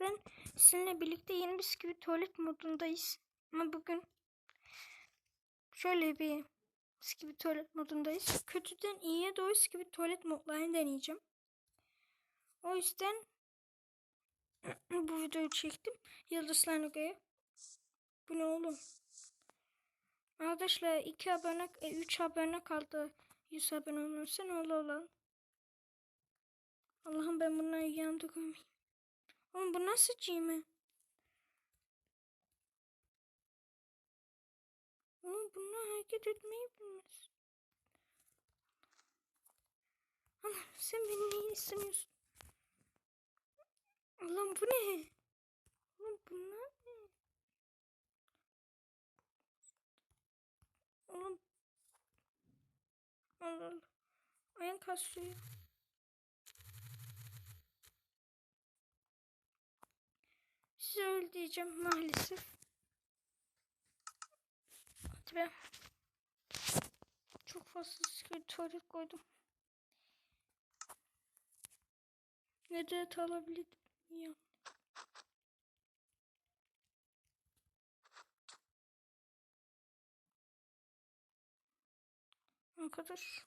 ben sizinle birlikte yeni bir skibidi tuvalet modundayız. Ama bugün şöyle bir skibidi tuvalet modundayız. Kötüden iyiye doğru skibidi tuvalet modlarını deneyeceğim. O yüzden bu videoyu çektim. Yıldızlarına göre. Bu ne oğlum? Arkadaşlar 2 abone, 3 abone kaldı. 100 abone olursa ne olur olalım. Allah'ım ben bunları yanımda koymayayım. Oğlum bu nasıl cime? Oğlum bunlar hareket etmeyi bilmez. Allah'ım sen beni neyin istemiyorsun? Allah'ım bu ne? Oğlum bunlar ne? Oğlum. Allah. Ayağın kasıyor. Size öyle diyeceğim maalesef. Hadi ben çok fazla sigara tuvalet koydum. Nerede alabilirim ya? Arkadaş.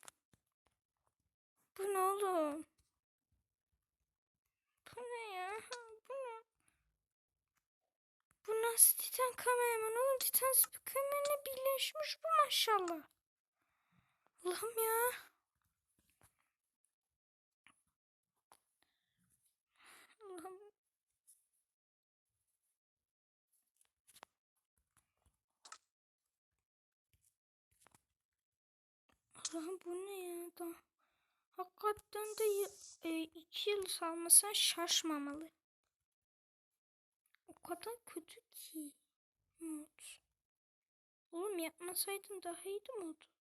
Bu ne oğlum? Bu ne ya? Bu nasıl Titan kameraman oğlum? Titan kameramanla birleşmiş bu maşallah. Allah'ım ya. Allah'ım. Allah'ım bu ne ya da? Hakikaten de e, iki yıl salmasına şaşmamalı. Kadar kötü ki mod. Oğlum yapmasaydın daha iyiydi mod.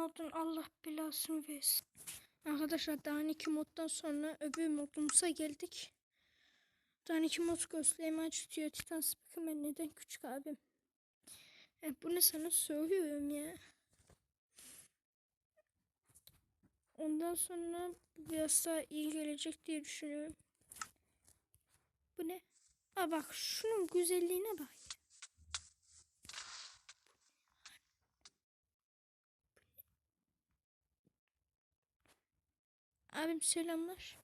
Modun Allah belasını versin. Arkadaşlar daha iki moddan sonra öbür modumuza geldik. Daha iki mod gösterimi tutuyor Titan Speakerman neden küçük abim? E, bunu sana söylüyorum ya. Ondan sonra biraz daha iyi gelecek diye düşünüyorum. Bu ne? Aa bak şunun güzelliğine bak. Abim selamlar.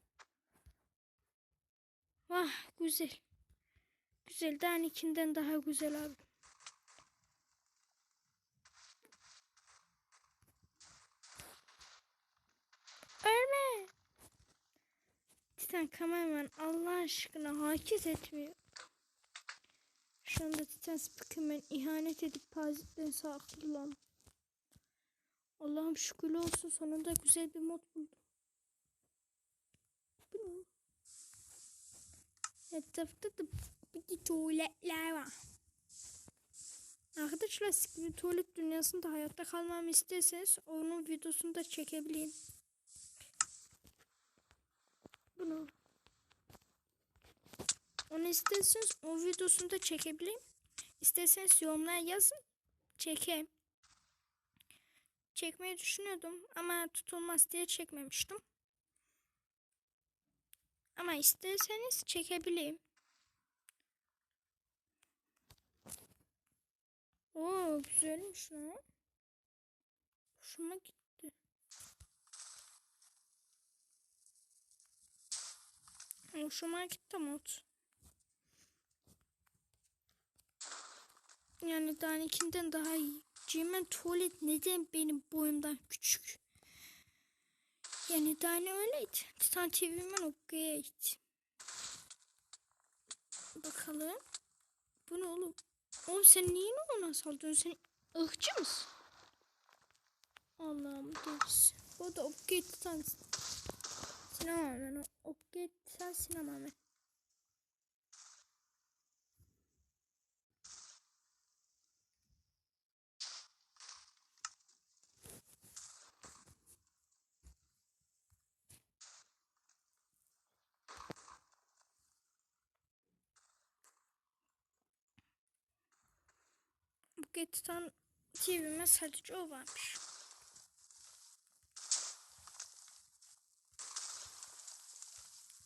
Vah güzel. Güzel. Danikinden daha güzel abi. Ölme. Titan kameraman Allah aşkına hareket etmiyor. Şu anda Titan Speakerman ihanet edip pazitten saklıyor. Allah'ım şükür olsun sonunda güzel bir mod buldum. Bu ne? Etrafta da bir tuvaletler var. Arkadaşlar Skibidi tuvalet dünyasında hayatta kalmamı isterseniz onun videosunu da çekebileyim. Bunu. Onu isterseniz o videosunu da çekebileyim. İsterseniz yorumlar yazın. Çekeyim. Çekmeyi düşünüyordum ama tutulmaz diye çekmemiştim. Ama isterseniz çekebileyim. Oo güzelmiş lan. Hoşuma gitti. Hoşuma gitti mod. Yani Danikinden daha iyi. Cimen tuvalet neden benim boyumdan küçük? Yani Dani öyleydi. Titan TV'men okeydi. Bakalım. Bu ne oğlum? Oğlum sen niye ona saldırıyorsun? Sen ırkçı mısın? Allah'ım delisi. Bu da okey Titan. Sinema ben okey Titan sinema ben. Upgate'den TV'me sadece o varmış.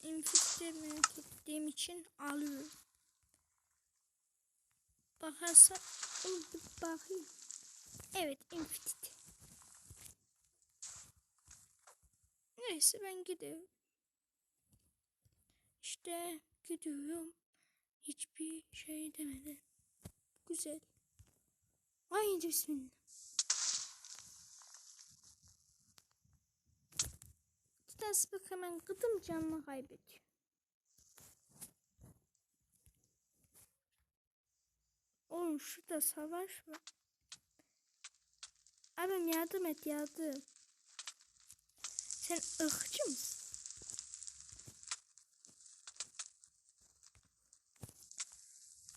Infit'i merak ettiğim için alıyorum. Bakarsa bir bakayım. Evet Infinity. Neyse ben gidiyorum. İşte gidiyorum. Hiçbir şey demeden. Güzel. Haydi bismillah. Titas bak hemen gıdım canını kaybediyor. Oğlum şurada savaş var. Abim yardım et yardım. Sen ırkçı mısın?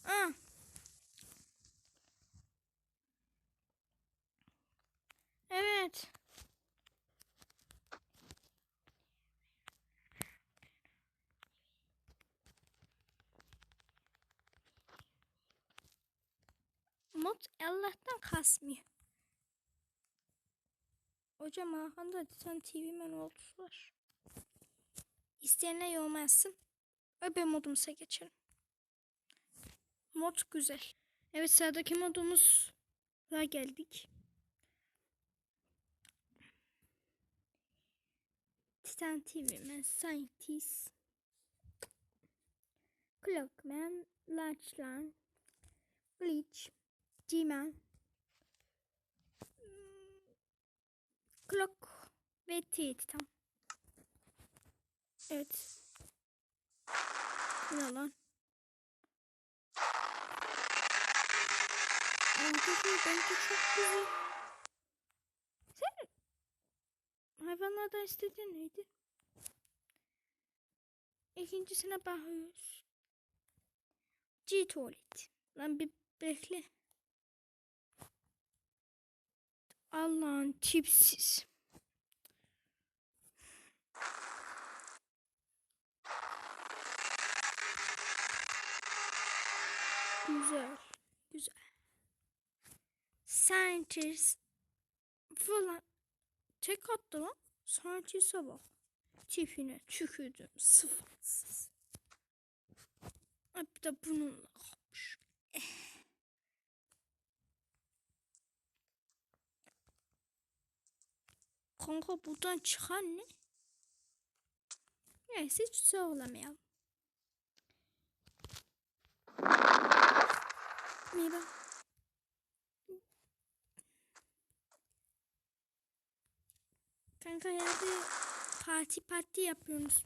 Ah. Evet. Mod Allah'tan kasmıyor. Hocam arkanda Titan TV men oldusu var. İsteyenler yorum yazsın. Öbe modumuza geçelim. Mod güzel. Evet sıradaki modumuz daha geldik. Titan TV men Scientist Clockman Larchlan Bleach G-Man Clock ve Titan. Evet. Ne lan? Arkadaşlar bence çok güzel. Sen hayvanlardan istediğin neydi? İkincisine bakıyoruz. G tuvalet. Lan bir bekle. Allah'ın tipsiz. Güzel. Güzel. Scientist falan tek attı lan. Scientist'e bak. Tipine tükürdüm. Sıfatsız. Ay bir de bununla kapmış. Kanka buradan çıkan ne? Neyse hiç sorulamayalım. Mira. Kanka yerde parti parti yapıyorsunuz.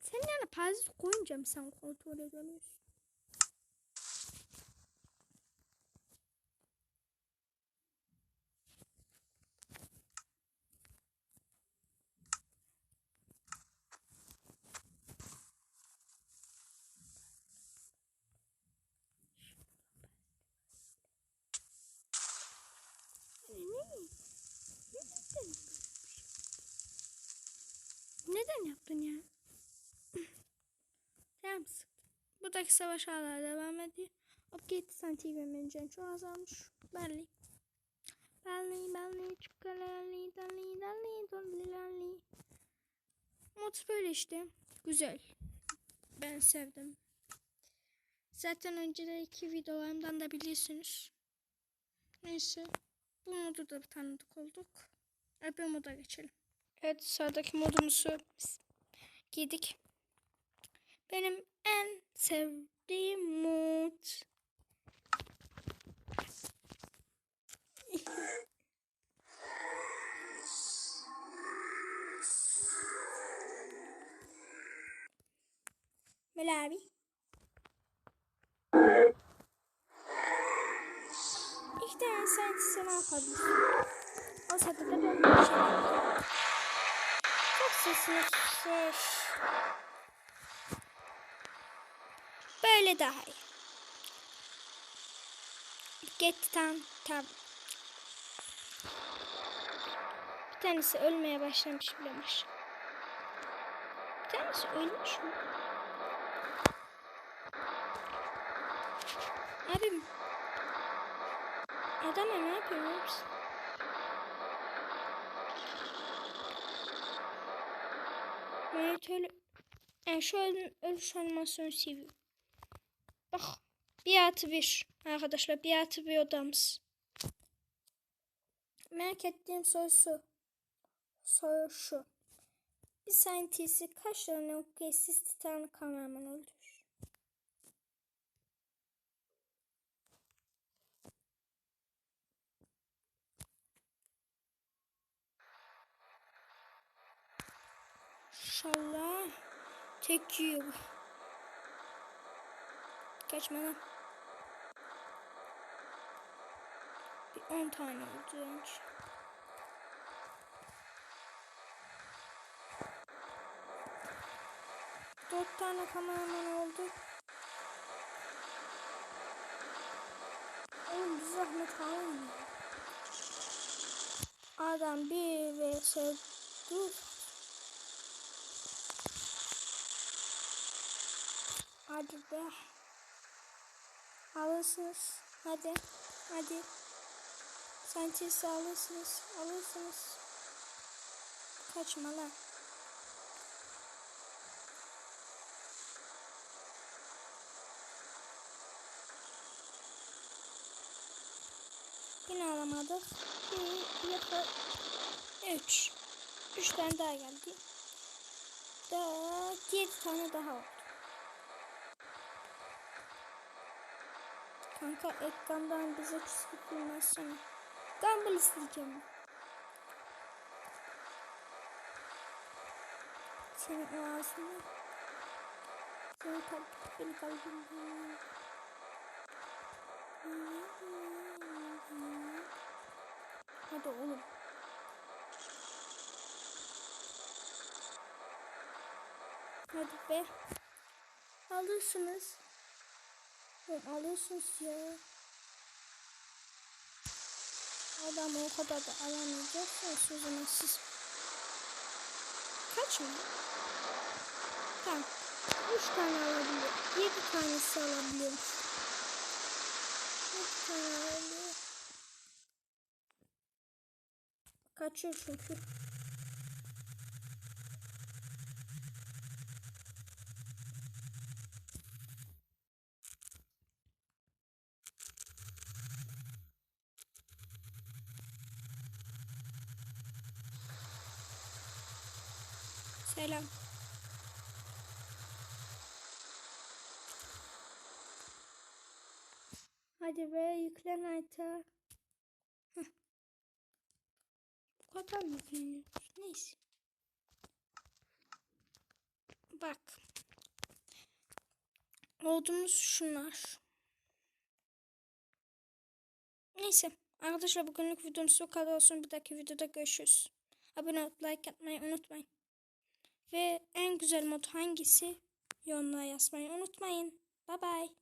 Sen yani parti koyunca mı sen kontrol edemiyorsun? Neden yaptın ya? Tamam sıktı. Buradaki savaş hala devam ediyor. Upgate santimemin can çok azalmış. Belli. Belli belli çukalali dali dali dali dali. Mod böyle işte. Güzel. Ben sevdim. Zaten önceki videolarımdan da biliyorsunuz. Neyse. Bu modu da tanıdık olduk. Öbür moda geçelim. Evet sıradaki modumuzu giydik. Benim en sevdiğim mod. Sesini ses. Böyle daha iyi. Get tam tam. Bir tanesi ölmeye başlamış bile maşallah. Bir tanesi ölmüş mü? Abim. Adama ne yapıyorsun? Monitör... Yani şu ölü- ölüş animasyonu seviyorum. Bak. Bir artı bir. Arkadaşlar bir artı bir odamız. Merak ettiğim soru şu. Soru şu. Bir scientist'i kaç tane nukleesiz titanı kameraman öldürür? İnşallah tek yiyor. Kaçma lan. Bir 10 tane oldu önce. Dört tane kameraman oldu. Oğlum bir zahmet alın. Adam bir vs dur. Hadi be. Alırsınız. Hadi. Hadi. Scientist alırsınız. Alırsınız. Kaçma lan. Yine alamadık. Bir, yapı. Üç. Üç tane daha geldi. Dört, yedi tane daha oldu. Kanka ekrandan bize küslük bilmezsene. Gumball isteyeceğim. Senin ağzını. Senin kalp, beni kalbimden. Hadi oğlum. Hadi be. Alırsınız. Oğlum alıyorsunuz ya. Adam o kadar da alamayacaksa o zaman siz kaç mı? Tamam. Üç tane alabiliyor. Yedi tanesi alabiliyormuş. Yedi tane alabiliyor. Kaçıyor çünkü. Selam. Hadi be yüklen Ayta. Heh. Bu kadar mı yükleniyoruz? Neyse. Bak. Olduğumuz şunlar. Neyse. Arkadaşlar bugünlük videomuz bu kadar olsun. Bir dahaki videoda görüşürüz. Abone olup like atmayı unutmayın. Ve en güzel mod hangisi? Yorumlara yazmayı unutmayın. Bye bye.